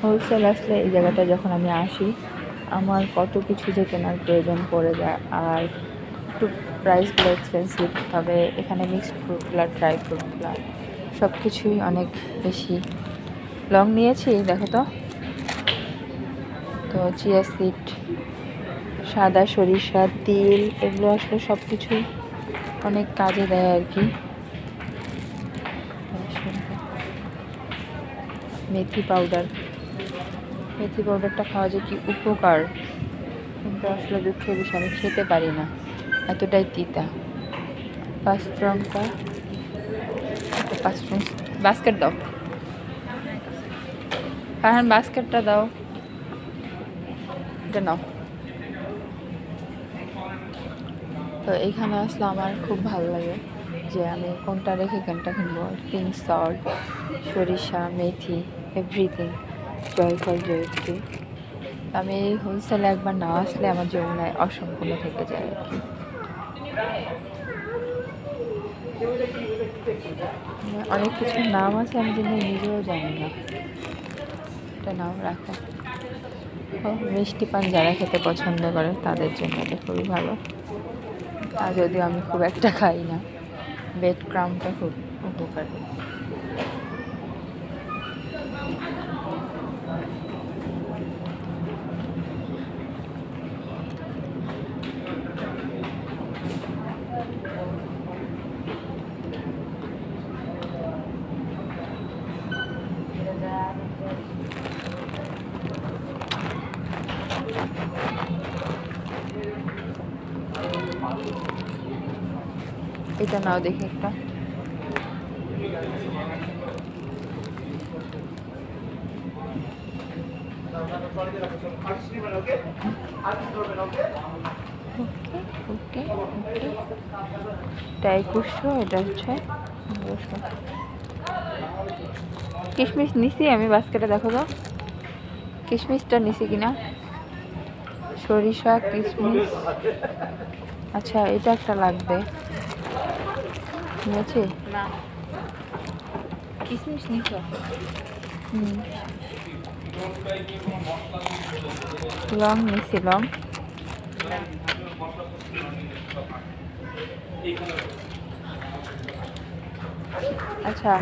Wholesale আসলে এই জায়গাটা যখন আমি আসি, আমার কত কিছু যে কেনার প্রয়োজন পড়ে যায়। আর একটু প্রাইসগুলো এক্সপেন্সিভ তবে এখানে মিক্সড ফ্রুটগুলো ড্রাই ফ্রুটগুলো সব কিছুই অনেক বেশি। লং নিয়েছি, দেখো তো। তো চিয়া সিড সাদা সরিষা, তিল, এগুলো আসলে সব কিছুই অনেক কাজে দেয় আর কি। মেথি পাউডার মেথি পাউডারটা খাওয়া যে কি উপকার? কিন্তু আসলে দুঃখের বিষয়, আমি খেতে পারি না। এতটাই তিতা। পাঁচফ্রনটা পাঁচফ্রন বাস্কেট দাও। হ্যাঁ হ্যাঁ বাস্কেটটা দাও। এটা নাও। তো এইখানে আসলে আমার খুব ভালো লাগে যে আমি কোনটা রেখে কোনটা কিনবো। পিঙ্ক সল্ট সরিষা, মেথি এভরিথিং জয়ফল জয়ত্রী আমি এই হোলসেলে একবার না আসলে আমার যমুনায় অসম্পূর্ণ থেকে যায় আর কি। অনেক কিছুর নাম আছে, আমি কিন্তু নিজেও জানি না। এটা নাম রাখো। মিষ্টি পান যারা খেতে পছন্দ করে, তাদের জন্য এটা খুবই ভালো। আর যদিও আমি খুব একটা খাই না বেড ক্রামটা খুব উপকারী। এটা নাও দেখি একটা এটা একুশশো এটা হচ্ছে দুশো কিশমিশ নিছি আমি বাস্কেটে দেখো তো। কিশমিশটা নিছি কিনা? সরিষা কিশমিশ। আচ্ছা এটা একটা লাগবে। নিয়েছি? না। কিসমিস নিছ? হুম। লং নিছি লং। আচ্ছা।